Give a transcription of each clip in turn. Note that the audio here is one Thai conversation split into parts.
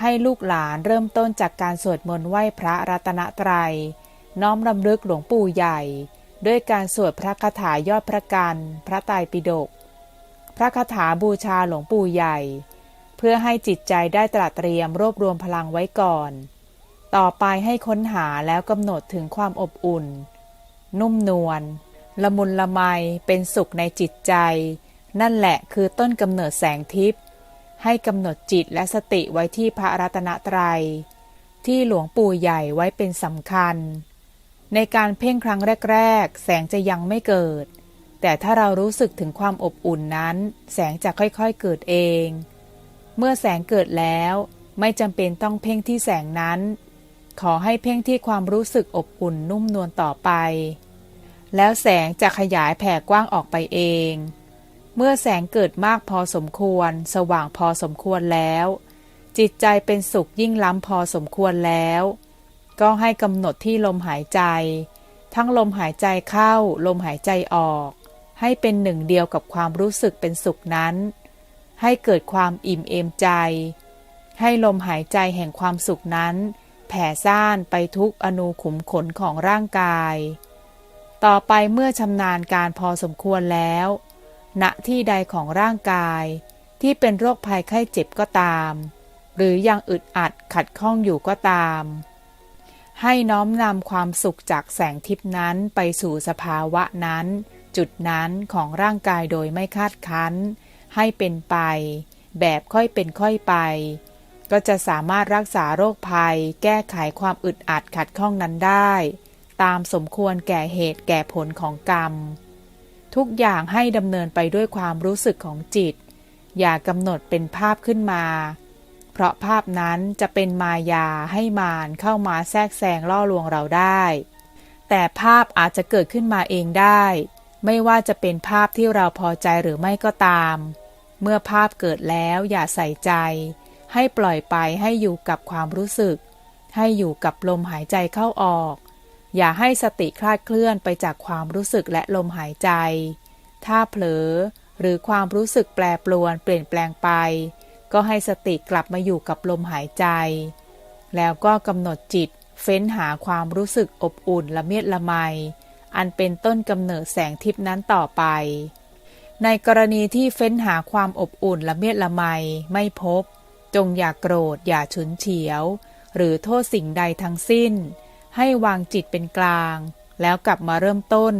ให้ลูกหลานเริ่มต้นจากการสวดมนต์ไหว้พระรัตนตรัย น้อมรำลึกหลวงปู่ใหญ่ ด้วยการสวดพระคาถายอดพระกัน พระไตรปิฎกพระคาถาบูชาหลวงปู่ใหญ่ เพื่อให้จิตใจได้ตระเตรียมรวบรวมพลังไว้ก่อน ต่อไปให้ค้นหาแล้วกำหนดถึงความอบอุ่น นุ่มนวลละมุนละไมเป็นสุขในจิตใจ นั่นแหละคือต้นกำเนิดแสงทิพย์ ให้กำหนดจิตและสติไว้ที่พระรัตนตรัย ที่หลวงปู่ใหญ่ไว้เป็นสำคัญ ในการเพ่งครั้งแรก ๆ แสงจะยังไม่เกิด แต่ถ้าเรารู้สึกถึงความอบอุ่นนั้น แสงจะค่อยๆเกิดเอง เมื่อแสงเกิดแล้วไม่จำเป็นต้องเพ่งที่แสงนั้น ขอให้เพ่งที่ความรู้สึกอบอุ่นนุ่มนวลต่อไป แล้วแสงจะขยายแผ่กว้างออกไปเอง เมื่อแสงเกิดมากพอสมควร สว่างพอสมควรแล้ว จิตใจเป็นสุขยิ่งล้ำพอสมควรแล้ว ก็ให้กำหนดที่ลมหายใจ ทั้งลมหายใจเข้า ลมหายใจออก ให้เป็นหนึ่งเดียวกับความรู้สึกเป็นสุขนั้น ให้เกิดความอิ่มเอมใจ ให้ลมหายใจแห่งความสุขนั้น แผ่ซ่านไปทุกอนูขุมขนของร่างกาย ต่อไปเมื่อชำนาญการพอสมควรแล้ว ณที่ใดของร่างกาย ที่เป็นโรคภัยไข้เจ็บก็ตาม หรือยังอึดอัดขัดข้องอยู่ก็ตาม ให้น้อมนำความสุขจากแสงทิพนั้นไปสู่สภาวะนั้น จุดนั้นของร่างกายโดยไม่คาดคั้น ให้เป็นไป แบบค่อยเป็นค่อยไป ก็จะสามารถรักษาโรคภัย แก้ไขความอึดอัดขัดข้องนั้นได้ ตามสมควรแก่เหตุแก่ผลของกรรม ทุกอย่างให้ดำเนินไปด้วยความรู้สึกของจิต อย่ากำหนดเป็นภาพขึ้นมา เพราะภาพนั้นจะเป็นมายาให้มารเข้ามาแทรกแซงล่อลวงเราได้ แต่ภาพอาจจะเกิดขึ้นมาเองได้ ไม่ว่าจะเป็นภาพที่เราพอใจหรือไม่ก็ตาม เมื่อภาพเกิดแล้วอย่าใส่ใจ ให้ปล่อยไปให้อยู่กับความรู้สึก ให้อยู่กับลมหายใจเข้าออก อย่าให้สติคลาดเคลื่อนไปจากความรู้สึกและลมหายใจ ถ้าเผลอ หรือความรู้สึกแปรปรวนเปลี่ยนแปลงไป ก็ให้สติกลับมาอยู่กับลมหายใจ แล้วก็กำหนดจิตเฟ้นหาความรู้สึกอบอุ่นละเมียดละไม อันเป็นต้นกำเนิดแสงทิพนั้นต่อไป ในกรณีที่เฟ้นหาความอบอุ่นละเมียดละไมไม่พบ จงอย่ากโกรธอย่าฉุนเฉียว หรือโทษสิ่งใดทั้งสิ้น ให้วางจิตเป็นกลาง แล้วกลับมาเริ่มต้น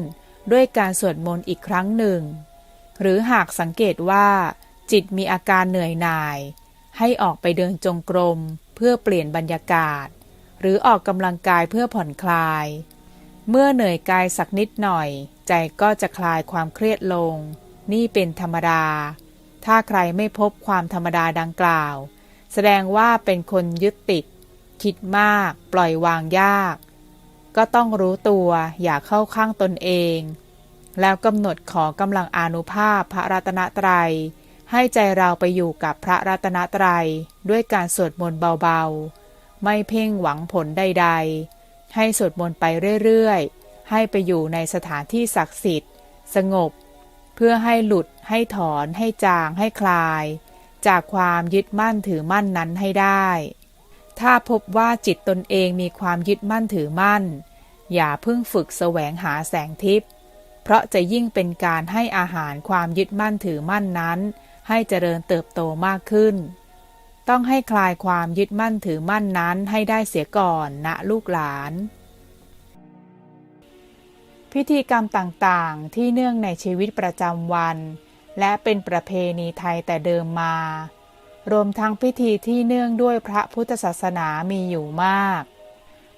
ด้วยการสวดมนต์อีกครั้งหนึ่ง หรือหากสังเกตว่า จิตมีอาการเหนื่อยหน่าย ให้ออกไปเดินจงกรมเพื่อเปลี่ยนบรรยากาศ หรือออกกำลังกายเพื่อผ่อนคลาย เมื่อเหนื่อยกายสักนิดหน่อย ใจก็จะคลายความเครียดลง นี่เป็นธรรมดา ถ้าใครไม่พบความธรรมดาดังกล่าว แสดงว่าเป็นคนยึดติด คิดมาก ปล่อยวางยาก ก็ต้องรู้ตัวอย่าเข้าข้างตนเอง แล้วกำหนดขอกำลังอนุภาพพระรัตนตรัย ให้ใจเราไปอยู่กับพระรัตนตรัย ด้วยการสวดมนต์เบาๆ ไม่เพ่งหวังผลใดๆ ให้สวดมนต์ไปเรื่อยๆ ให้ไปอยู่ในสถานที่ศักดิ์สิทธิ์ สงบ เพื่อให้หลุดให้ถอน ให้จางให้คลาย จากความยึดมั่นถือมั่นนั้นให้ได้ ถ้าพบว่าจิตตนเองมีความยึดมั่นถือมั่น อย่าเพิ่งฝึกแสวงหาแสงทิพย์เพราะจะยิ่งเป็นการให้อาหารความยึดมั่นถือมั่นนั้น ให้เจริญเติบโตมากขึ้น ต้องให้คลายความยึดมั่นถือมั่นนั้นให้ได้เสียก่อนนะลูกหลาน พิธีกรรมต่างๆ ที่เนื่องในชีวิตประจำวัน และเป็นประเพณีไทยแต่เดิมมา รวมทั้งพิธีที่เนื่องด้วยพระพุทธศาสนามีอยู่มาก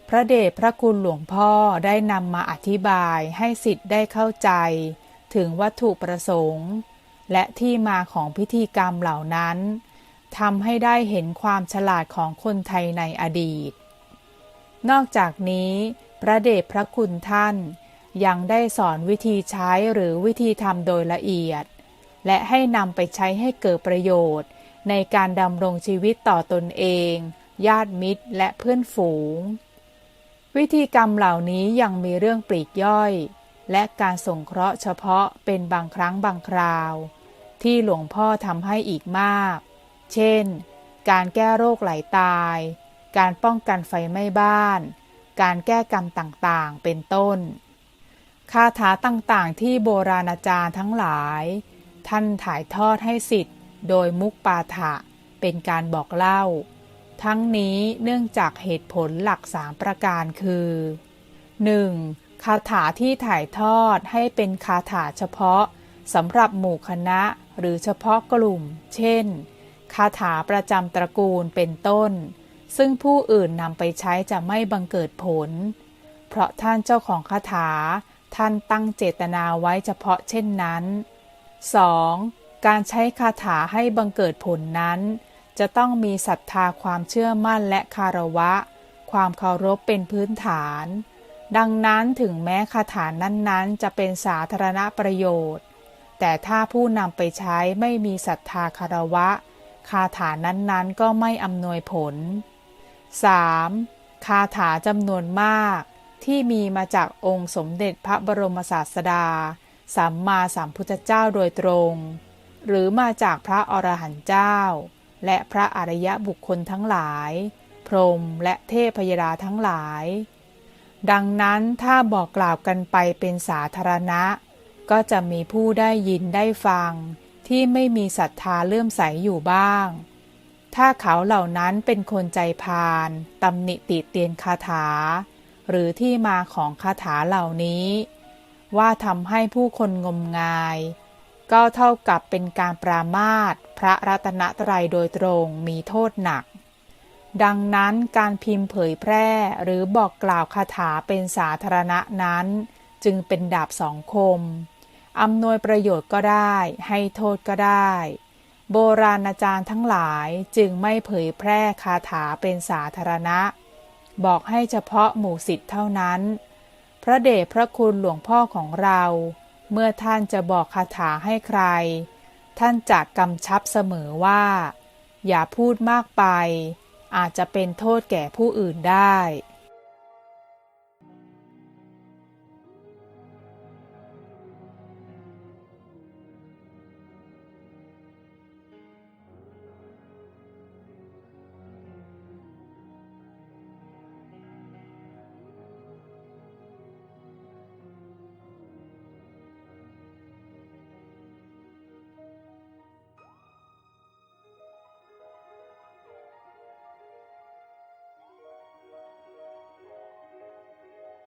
พระเดชพระคุณหลวงพ่อได้นำมาอธิบายให้สิทธิ์ได้เข้าใจ ถึงวัตถุประสงค์ และที่มาของพิธีกรรมเหล่านั้นทำให้ได้เห็นความฉลาดของคนไทยในอดีต นอกจากนี้ พระเดชพระคุณท่านยังได้สอนวิธีใช้หรือวิธีทำโดยละเอียด และให้นำไปใช้ให้เกิดประโยชน์ ในการดำรงชีวิตต่อตนเอง ญาติมิตรและเพื่อนฝูง วิธีกรรมเหล่านี้ยังมีเรื่องปลีกย่อย และการสงเคราะห์เฉพาะเป็นบางครั้งบางคราว ที่หลวงพ่อทำให้อีกมาก เช่น การแก้โรคไหลตาย การป้องกันไฟไหม้บ้าน การแก้กรรมต่างๆ เป็นต้น คาถาต่างๆ ที่โบราณอาจารย์ทั้งหลาย ท่านถ่ายทอดให้สิทธิ โดยมุกปาฐะเป็นการบอกเล่า ทั้งนี้เนื่องจากเหตุผลหลักสามประการคือ 1. คาถาที่ถ่ายทอดให้เป็นคาถาเฉพาะสำหรับหมู่คณะหรือเฉพาะกลุ่ม เช่น คาถาประจำตระกูลเป็นต้น ซึ่งผู้อื่นนำไปใช้จะไม่บังเกิดผล เพราะท่านเจ้าของคาถาท่านตั้งเจตนาไว้เฉพาะเช่นนั้น 2. การใช้คาถาให้บังเกิดผลนั้น จะต้องมีศรัทธาความเชื่อมั่นและคารวะ ความเคารพเป็นพื้นฐาน ดังนั้นถึงแม้คาถานั้นๆ จะเป็นสาธารณประโยชน์ แต่ถ้าผู้นำไปใช้ไม่มีศรัทธาคารวะ คาถานั้นๆ ก็ไม่อำนวยผล 3. คาถาจำนวนมาก ที่มีมาจากองค์สมเด็จพระบรมศาสดา สัมมาสัมพุทธเจ้าโดยตรง หรือมาจากพระอรหันต์เจ้า และพระอริยบุคคลทั้งหลาย พรหมและเทพยดาทั้งหลาย ดังนั้นถ้าบอกกล่าวกันไปเป็นสาธารณะ ก็จะมีผู้ได้ยินได้ฟัง ที่ไม่มีศรัทธาเลื่อมใสอยู่บ้าง ถ้าเขาเหล่านั้นเป็นคนใจพาลตำหนิติเตียนคาถา หรือที่มาของคาถาเหล่านี้ ว่าทำให้ผู้คนงมงาย ก็เท่ากับเป็นการปรามาสพระรัตนตรัยโดยตรงมีโทษหนัก ดังนั้นการพิมพ์เผยแพร่หรือบอกกล่าวคาถาเป็นสาธารณะนั้น จึงเป็นดาบสองคม อำนวยประโยชน์ก็ได้ ให้โทษก็ได้ โบราณอาจารย์ทั้งหลายจึงไม่เผยแพร่คาถาเป็นสาธารณะ บอกให้เฉพาะหมู่สิทธิ์เท่านั้น พระเดชพระคุณหลวงพ่อของเรา เมื่อท่านจะบอกคาถาให้ใคร ท่านจะกำชับเสมอว่า อย่าพูดมากไป อาจจะเป็นโทษแก่ผู้อื่นได้